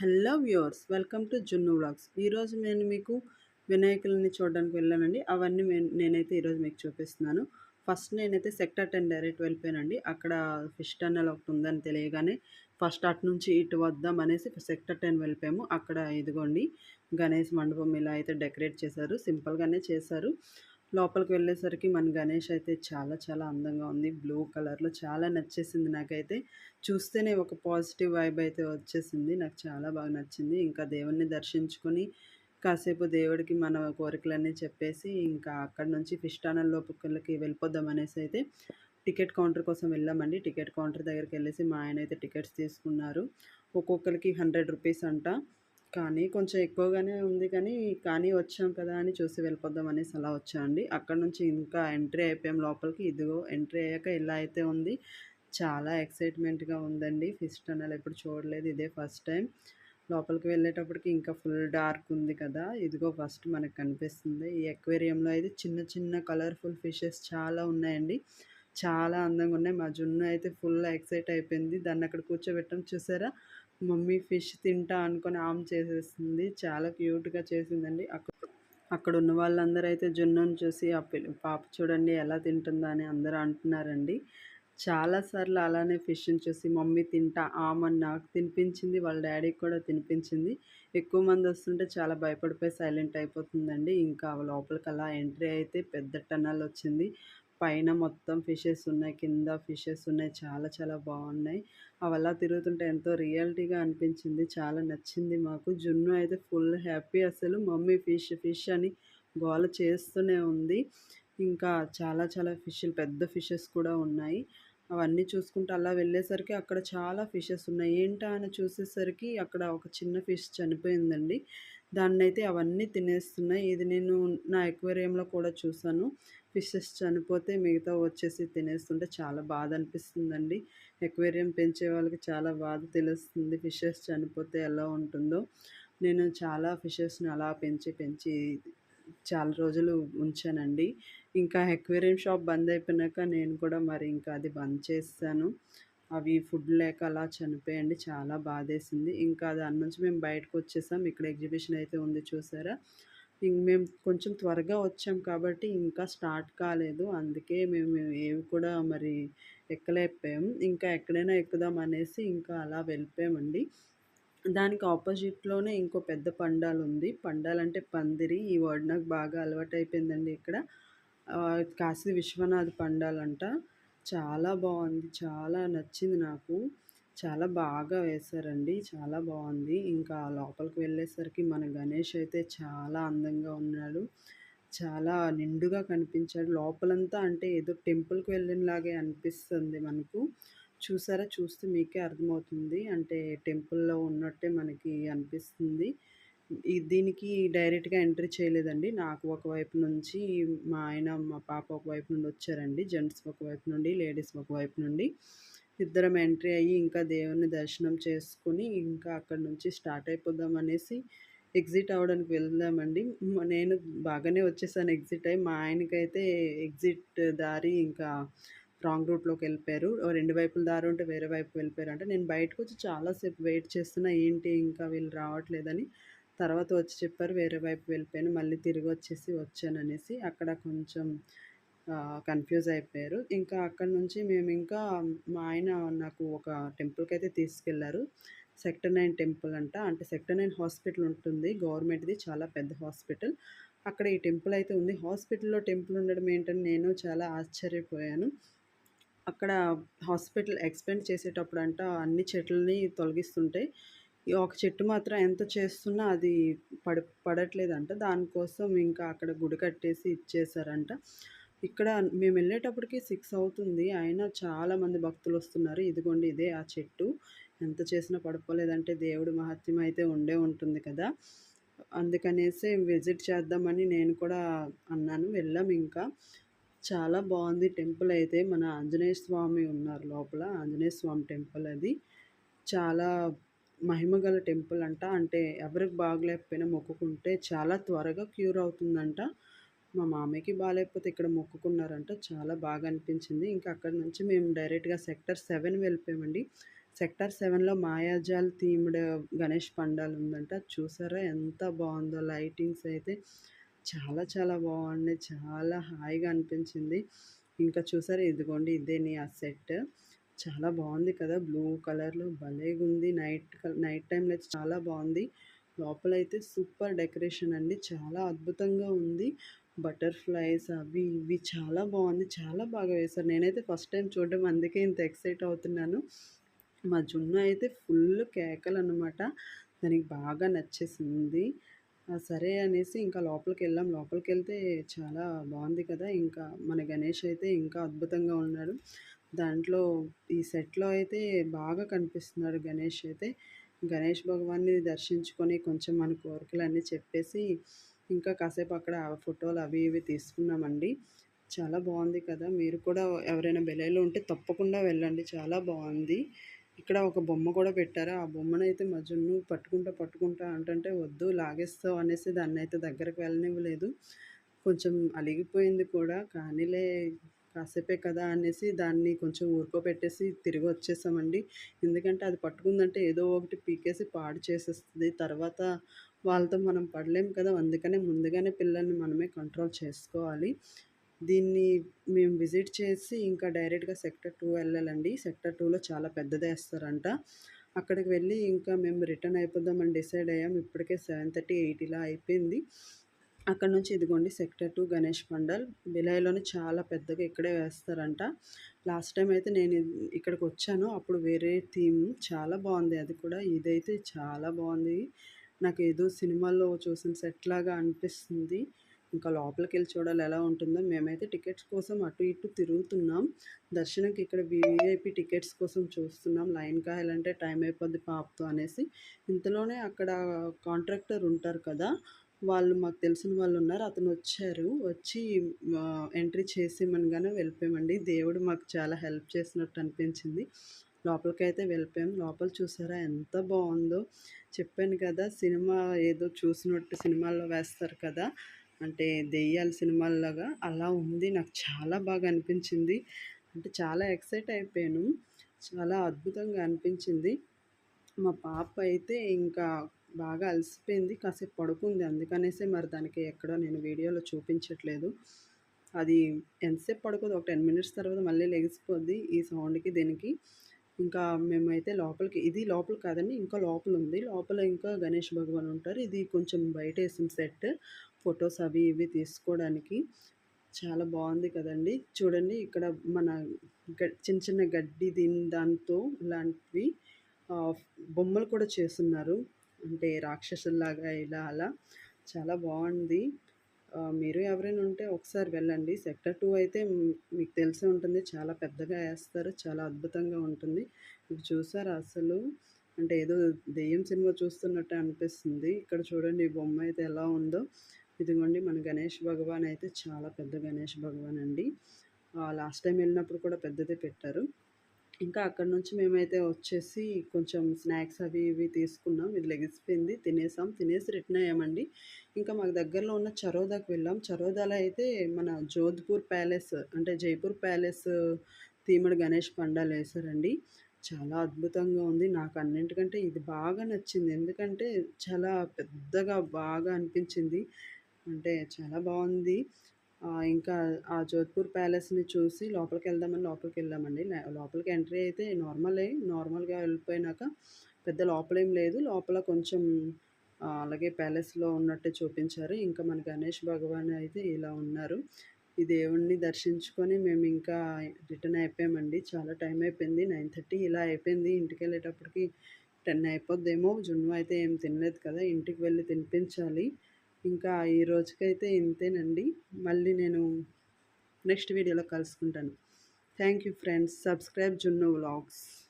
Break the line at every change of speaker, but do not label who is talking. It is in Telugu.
Hello viewers welcome to Junnu vlogs. ఈరోజు నేను మీకు వినాయకులని చూడడానికి వెళ్ళానండి. అవన్నీ నేనైతే ఈరోజు మీకు చూపిస్తున్నాను. ఫస్ట్ నేనైతే సెక్టర్ టెన్ డైరెక్ట్ వెళ్ళిపోయానండి. అక్కడ ఫిష్ టన్నెల్ ఒకటి ఉందని తెలియగానే ఫస్ట్ అటు నుంచి ఇటు వద్దాం అనేసి సెక్టర్ టెన్ వెళ్ళిపోయాము. అక్కడ ఇదిగోండి గణేష్ మండపం ఇలా అయితే డెకరేట్ చేశారు. సింపుల్గానే చేశారు. లోపలికి వెళ్ళేసరికి మన గణేష్ అయితే చాలా చాలా అందంగా ఉంది. బ్లూ కలర్లో చాలా నచ్చేసింది నాకైతే. చూస్తేనే ఒక పాజిటివ్ వైబ్ అయితే వచ్చేసింది. నాకు చాలా బాగా నచ్చింది. ఇంకా దేవుణ్ణి దర్శించుకొని కాసేపు దేవుడికి మన కోరికలన్నీ చెప్పేసి ఇంకా అక్కడ నుంచి ఫిష్ టనల్ లోపలికి వెళ్ళిపోదాం అనేసి అయితే టికెట్ కౌంటర్ కోసం వెళ్ళామండి. టికెట్ కౌంటర్ దగ్గరికి వెళ్ళేసి మా ఆయన అయితే టికెట్స్ తీసుకున్నారు. ఒక్కొక్కరికి హండ్రెడ్ రూపీస్ అంట. కానీ కొంచెం ఎక్కువగానే ఉంది కానీ కానీ వచ్చాం కదా అని చూసి వెళ్ళిపోదాం అనేసి అలా వచ్చా అండి. అక్కడ నుంచి ఇంకా ఎంట్రీ అయిపోయాం లోపలికి. ఇదిగో ఎంట్రీ అయ్యాక ఇలా అయితే ఉంది. చాలా ఎక్సైట్మెంట్గా ఉందండి. ఫిష్ టనల్ ఎప్పుడు చూడలేదు. ఇదే ఫస్ట్ టైం. లోపలికి వెళ్ళేటప్పటికి ఇంకా ఫుల్ డార్క్ ఉంది కదా. ఇదిగో ఫస్ట్ మనకు కనిపిస్తుంది. ఈ ఎక్వేరియంలో అయితే చిన్న చిన్న కలర్ఫుల్ ఫిషెస్ చాలా ఉన్నాయండి. చాలా అందంగా ఉన్నాయి. మా జున్ను అయితే ఫుల్ ఎక్సైట్ అయిపోయింది. దాన్ని అక్కడ కూర్చోబెట్టడం. చూసారా? మమ్మీ ఫిష్ తింటా అనుకొని ఆమ్ చేసేసింది. చాలా క్యూట్గా చేసిందండి. అక్కడ అక్కడ ఉన్న వాళ్ళందరూ అయితే జున్నుని చూసి ఆ పిల్ల పాప చూడండి ఎలా తింటుందా అని అందరూ అంటున్నారండి. చాలాసార్లు అలానే ఫిష్ని చూసి మమ్మీ తింటా ఆమని నాకు తినిపించింది. వాళ్ళ డాడీకి కూడా తినిపించింది. ఎక్కువ మంది వస్తుంటే చాలా భయపడిపోయి సైలెంట్ అయిపోతుందండి. ఇంకా లోపలికి అలా ఎంట్రీ అయితే పెద్ద టన్నల్ వచ్చింది. పైన మొత్తం ఫిషెస్ ఉన్నాయి. కింద ఫిషెస్ ఉన్నాయి. చాలా చాలా బాగున్నాయి. అవి అలా తిరుగుతుంటే ఎంతో రియాలిటీగా అనిపించింది. చాలా నచ్చింది మాకు. జున్ను అయితే ఫుల్ హ్యాపీ అసలు. మమ్మీ ఫిష్ ఫిష్ అని గోల చేస్తూనే ఉంది. ఇంకా చాలా చాలా ఫిష్లు పెద్ద ఫిషెస్ కూడా ఉన్నాయి. అవన్నీ చూసుకుంటూ అలా వెళ్ళేసరికి అక్కడ చాలా ఫిషెస్ ఉన్నాయి. ఏంటా అని చూసేసరికి అక్కడ ఒక చిన్న ఫిష్ చనిపోయిందండి. దాన్ని అయితే అవన్నీ తినేస్తున్నాయి ఇది నేను నా ఎక్వేరియంలో కూడా చూసాను. ఫిషెస్ చనిపోతే మిగతా వచ్చేసి తినేస్తుంటే చాలా బాధ అనిపిస్తుందండి ఎక్వేరియం పెంచే వాళ్ళకి చాలా బాధ తెలుస్తుంది. ఫిషెస్ చనిపోతే ఎలా ఉంటుందో. నేను చాలా ఫిషెస్ని అలా పెంచి పెంచి చాలా రోజులు ఉంచానండి. ఇంకా ఎక్వేరియం షాప్ బంద్ అయిపోయినాక నేను కూడా మరి ఇంకా అది బంద్ చేస్తాను. అవి ఫుడ్ లేక అలా చనిపోయండి చాలా బాధేసింది. ఇంకా దాని నుంచి మేము బయటకు వచ్చేసాం. ఇక్కడ ఎగ్జిబిషన్ అయితే ఉంది చూసారా? ఇంక మేము కొంచెం త్వరగా వచ్చాం కాబట్టి ఇంకా స్టార్ట్ కాలేదు. అందుకే మేము ఏవి కూడా మరి ఎక్కలేకపోయాం. ఇంకా ఎక్కడైనా ఎక్కుదాం అనేసి ఇంకా అలా వెళ్ళిపోయామండి. దానికి ఆపోజిట్లోనే ఇంకో పెద్ద పండాలు ఉంది. పండాలంటే పందిరి. ఈ వర్డ్ నాకు బాగా అలవాటు అయిపోయిందండి ఇక్కడ కాశీ విశ్వనాథ్ పండాలంట. చాలా బాగుంది చాలా నచ్చింది నాకు. చాలా బాగా వేశారండి చాలా బాగుంది ఇంకా లోపలికి వెళ్ళేసరికి మన గణేష్ అయితే చాలా అందంగా ఉన్నాడు. చాలా నిండుగా కనిపించాడు. లోపలంతా అంటే ఏదో టెంపుల్కి వెళ్ళినలాగే అనిపిస్తుంది మనకు. చూసారా? చూస్తే మీకే అర్థమవుతుంది. అంటే టెంపుల్లో ఉన్నట్టే మనకి అనిపిస్తుంది. దీనికి డైరెక్ట్గా ఎంట్రీ చేయలేదండి. నాకు ఒకవైపు నుంచి మా ఆయన మా పాప ఒకవైపు నుండి వచ్చారండి. జెంట్స్ ఒకవైపు నుండి లేడీస్ ఒకవైపు నుండి. ఇద్దరం ఎంట్రీ అయ్యి ఇంకా దేవుని దర్శనం చేసుకుని ఇంకా అక్కడ నుంచి స్టార్ట్ అయిపోదాం అనేసి ఎగ్జిట్ అవ్వడానికి వెళ్దామండి. నేను బాగానే వచ్చేసాను ఎగ్జిట్ అయ్యి. మా ఆయనకైతే ఎగ్జిట్ దారి ఇంకా రాంగ్ రూట్లోకి వెళ్ళిపోయారు. రెండు వైపుల దారి ఉంటే వేరే వైపు వెళ్ళిపోయారు అంటే నేను బయటకు వచ్చి చాలాసేపు వెయిట్ చేస్తున్నా ఏంటి ఇంకా వీళ్ళు రావట్లేదని. తర్వాత వచ్చి చెప్పారు వేరే వైపు వెళ్ళిపోయాను మళ్ళీ తిరిగి వచ్చేసి వచ్చాను అనేసి అక్కడ కొంచెం కన్ఫ్యూజ్ అయిపోయారు. ఇంకా అక్కడ నుంచి మేము ఇంకా మా ఆయన నాకు ఒక టెంపుల్కి అయితే తీసుకెళ్ళారు. సెక్టర్ నైన్ టెంపుల్ అంట. అంటే సెక్టర్ నైన్ హాస్పిటల్ ఉంటుంది. గవర్నమెంట్ది చాలా పెద్ద హాస్పిటల్ అక్కడ ఈ టెంపుల్ అయితే ఉంది. హాస్పిటల్లో టెంపుల్ ఉండడం ఏంటని నేను చాలా ఆశ్చర్యపోయాను. అక్కడ హాస్పిటల్ ఎక్స్పెండ్ చేసేటప్పుడు అంట అన్ని చెట్లని తొలగిస్తుంటే ఒక చెట్టు మాత్రం ఎంత చేస్తున్నా అది పడ పడట్లేదంట. దానికోసం ఇంకా అక్కడ గుడి కట్టేసి ఇచ్చేసారంట ఇక్కడ మేము వెళ్ళేటప్పటికి సిక్స్ అవుతుంది. అయినా చాలామంది భక్తులు వస్తున్నారు. ఇదిగోండి ఇదే ఆ చెట్టు. ఎంత చేసినా పడిపోలేదంటే దేవుడి మహత్యం అయితే ఉండే ఉంటుంది కదా. అందుకనేసి విజిట్ చేద్దామని నేను కూడా అన్నాను. వెళ్ళాం ఇంకా. చాలా బాగుంది టెంపుల్ అయితే. మన ఆంజనేయ స్వామి ఉన్నారు లోపల. ఆంజనేయ స్వామి టెంపుల్ అది. చాలా మహిమగల టెంపుల్ అంట. అంటే ఎవరికి బాగలేకపోయినా మొక్కుకుంటే చాలా త్వరగా క్యూర్ అవుతుందంట. మా మామయ్యకి బాగాలేకపోతే ఇక్కడ మొక్కుకున్నారంట. చాలా బాగా అనిపించింది. ఇంకా అక్కడ నుంచి మేము డైరెక్ట్గా సెక్టర్ సెవెన్ వెళ్ళిపోయామండి. సెక్టార్ సెవెన్లో మాయాజాల్ థీమ్డ్ గణేష్ పండాలు ఉందంట. చూసారా ఎంత బాగుందో లైటింగ్స్ అయితే. చాలా చాలా బాగున్నాయి. చాలా హాయిగా అనిపించింది. ఇంకా చూసారా ఇదిగోండి ఇదే నీ ఆ సెట్. చాలా బాగుంది కదా. బ్లూ కలర్లో భలేగా ఉంది నైట్ నైట్ టైంలో అయితే చాలా బాగుంది. లోపలైతే సూపర్ డెకరేషన్ అండి. చాలా అద్భుతంగా ఉంది. బటర్ఫ్లైస్ అవి ఇవి చాలా బాగుంది. చాలా బాగా వేశారు. నేనైతే ఫస్ట్ టైం చూడడం అందుకే ఇంత ఎక్సైట్ అవుతున్నాను. మా జున్ను అయితే ఫుల్ కేకలు అనమాట దానికి బాగా నచ్చేసింది. సరే అనేసి ఇంకా లోపలికి వెళ్ళాం. లోపలికి వెళ్తే చాలా బాగుంది కదా. ఇంకా మన గణేష్ అయితే ఇంకా అద్భుతంగా ఉన్నాడు. దాంట్లో ఈ సెట్లో అయితే బాగా కనిపిస్తున్నాడు గణేష్ అయితే. గణేష్ భగవాన్ని దర్శించుకొని కొంచెం మన కోరికలు అన్నీ చెప్పేసి ఇంకా కాసేపు అక్కడ ఫోటోలు అవి ఇవి తీసుకున్నామండి. చాలా బాగుంది కదా. మీరు కూడా ఎవరైనా బెలైలో ఉంటే తప్పకుండా వెళ్ళండి. చాలా బాగుంది. ఇక్కడ ఒక బొమ్మ కూడా పెట్టారు. ఆ బొమ్మను అయితే మజున్ను పట్టుకుంటా పట్టుకుంటా అంటే వద్దు లాగేస్తావు అనేసి దాన్ని అయితే దగ్గరకు వెళ్ళనివ్వలేదు. కొంచెం అలిగిపోయింది కూడా. కానీలే కాసేపే కదా అనేసి దాన్ని కొంచెం ఊరుకోబెట్టేసి తిరిగి వచ్చేసామండి. ఎందుకంటే అది పట్టుకుందంటే ఏదో ఒకటి పీకేసి పాడు చేసేస్తుంది. తర్వాత వాళ్ళతో మనం పడలేం కదా అందుకనే ముందుగానే పిల్లల్ని మనమే కంట్రోల్ చేసుకోవాలి. దీన్ని మేము విజిట్ చేసి ఇంకా డైరెక్ట్గా సెక్టర్ టూ వెళ్ళాలండి. సెక్టర్ టూలో చాలా పెద్దదేస్తారంట అక్కడికి వెళ్ళి ఇంకా మేము రిటర్న్ అయిపోదామని డిసైడ్ అయ్యాం. ఇప్పటికే సెవెన్ థర్టీ ఎయిట్ ఇలా అయిపోయింది. అక్కడ నుంచి ఇదిగోండి సెక్టర్ టూ గణేష్ మండల్ బిలాయిలోనే చాలా పెద్దగా ఇక్కడే వేస్తారంట. లాస్ట్ టైం అయితే నేను ఇక్కడికి వచ్చాను. అప్పుడు వేరే థీమ్ చాలా బాగుంది. అది కూడా ఇదైతే చాలా బాగుంది. నాకు ఏదో సినిమాల్లో చూసిన సెట్ లాగా అనిపిస్తుంది. ఇంకా లోపలికి వెళ్ళి చూడాలి ఎలా ఉంటుందో. మేమైతే టికెట్స్ కోసం అటు ఇటు తిరుగుతున్నాం. దర్శనంకి ఇక్కడ వీఐపీ టికెట్స్ కోసం చూస్తున్నాం. లైన్ కాయాలంటే టైం అయిపోద్ది పాపతో అనేసి. ఇంతలోనే అక్కడ కాంట్రాక్టర్ ఉంటారు కదా వాళ్ళు మాకు తెలిసిన వాళ్ళు ఉన్నారు. అతను వచ్చారు. వచ్చి ఎంట్రీ చేసేమనగానే వెళ్ళిపోయామండి. దేవుడు మాకు చాలా హెల్ప్ చేసినట్టు అనిపించింది. లోపలికైతే వెళ్ళిపోయాం. లోపల చూసారా ఎంత బాగుందో. చెప్పాను కదా సినిమా ఏదో చూసినట్టు సినిమాల్లో వేస్తారు కదా. అంటే దెయ్యాల సినిమాల్లాగా అలా ఉంది. నాకు చాలా బాగా అనిపించింది. అంటే చాలా ఎక్సైట్ అయిపోయాను. చాలా అద్భుతంగా అనిపించింది. మా పాప అయితే ఇంకా బాగా అలసిపోయింది. కాసేపు పడుకుంది. అందుకనేసి మరి దానికి ఎక్కడో నేను వీడియోలో చూపించట్లేదు. అది ఎంతసేపు పడుకోదు? ఒక టెన్ మినిట్స్ తర్వాత మళ్ళీ లెగిసిపోద్ది ఈ సౌండ్కి దీనికి. ఇంకా మేమైతే లోపలికి ఇది లోపల కాదండి ఇంకా లోపల ఉంది. లోపల ఇంకా గణేష్ భగవాన్ ఉంటారు. ఇది కొంచెం బయట వేసిన సెట్. ఫొటోస్ అవి ఇవి తీసుకోవడానికి చాలా బాగుంది కదండి. చూడండి ఇక్కడ మన చిన్న చిన్న గడ్డి దీని దాంతో ఇలాంటివి బొమ్మలు కూడా చేస్తున్నారు. అంటే రాక్షసుల్లాగా ఇలా అలా. చాలా బాగుంది. మీరు ఎవరైనా ఉంటే ఒకసారి వెళ్ళండి. సెక్టర్ టూ అయితే మీకు తెలిసే ఉంటుంది. చాలా పెద్దగా వేస్తారు. చాలా అద్భుతంగా ఉంటుంది. ఇది చూసారా అసలు? అంటే ఏదో దెయ్యం సినిమా చూస్తున్నట్టు అనిపిస్తుంది. ఇక్కడ చూడండి ఈ బొమ్మ అయితే ఎలా ఉందో. ఇదిగోండి మన గణేష్ భగవాన్ అయితే చాలా పెద్ద గణేష్ భగవాన్ అండి. లాస్ట్ టైం వెళ్ళినప్పుడు కూడా పెద్దదే పెట్టారు. ఇంకా అక్కడ నుంచి మేమైతే వచ్చేసి కొంచెం స్నాక్స్ అవి ఇవి తీసుకున్నాం. ఇది లెగిసిపోయింది తినేసాం. తినేసి రిటర్న్ అయ్యామండి. ఇంకా మాకు దగ్గరలో ఉన్న చరోదాకి వెళ్ళాం. చరోదాలో అయితే మన జోధ్పూర్ ప్యాలెస్ అంటే జైపూర్ ప్యాలెస్ తీమడి గణేష్ పండాలు వేశారండి. చాలా అద్భుతంగా ఉంది. నాకు అన్నింటికంటే ఇది బాగా నచ్చింది. ఎందుకంటే చాలా పెద్దగా బాగా అనిపించింది. అంటే చాలా బాగుంది. ఇంకా ఆ జోధ్పూర్ ప్యాలెస్ని చూసి లోపలికి వెళ్దామని లోపలికి వెళ్ళామండి. లోపలికి ఎంట్రీ అయితే నార్మలే నార్మల్గా వెళ్ళిపోయినాక పెద్ద లోపలేం లేదు. లోపల కొంచెం అలాగే ప్యాలెస్లో ఉన్నట్టే చూపించారు. ఇంకా మన గణేష్ భగవాన్ అయితే ఇలా ఉన్నారు. ఈ దేవుణ్ణి దర్శించుకొని మేము ఇంకా రిటర్న్ అయిపోయామండి. చాలా టైం అయిపోయింది. నైన్ థర్టీ ఇలా అయిపోయింది. ఇంటికి వెళ్ళేటప్పటికి టెన్ అయిపోద్దేమో. జున్ను అయితే ఏం తినలేదు కదా. ఇంటికి వెళ్ళి తినిపించాలి. ఇంకా ఈ రోజుకైతే ఇంతేనండి. మళ్ళీ నేను నెక్స్ట్ వీడియోలో కలుసుకుంటాను. Thank you friends. Subscribe Junnu vlogs.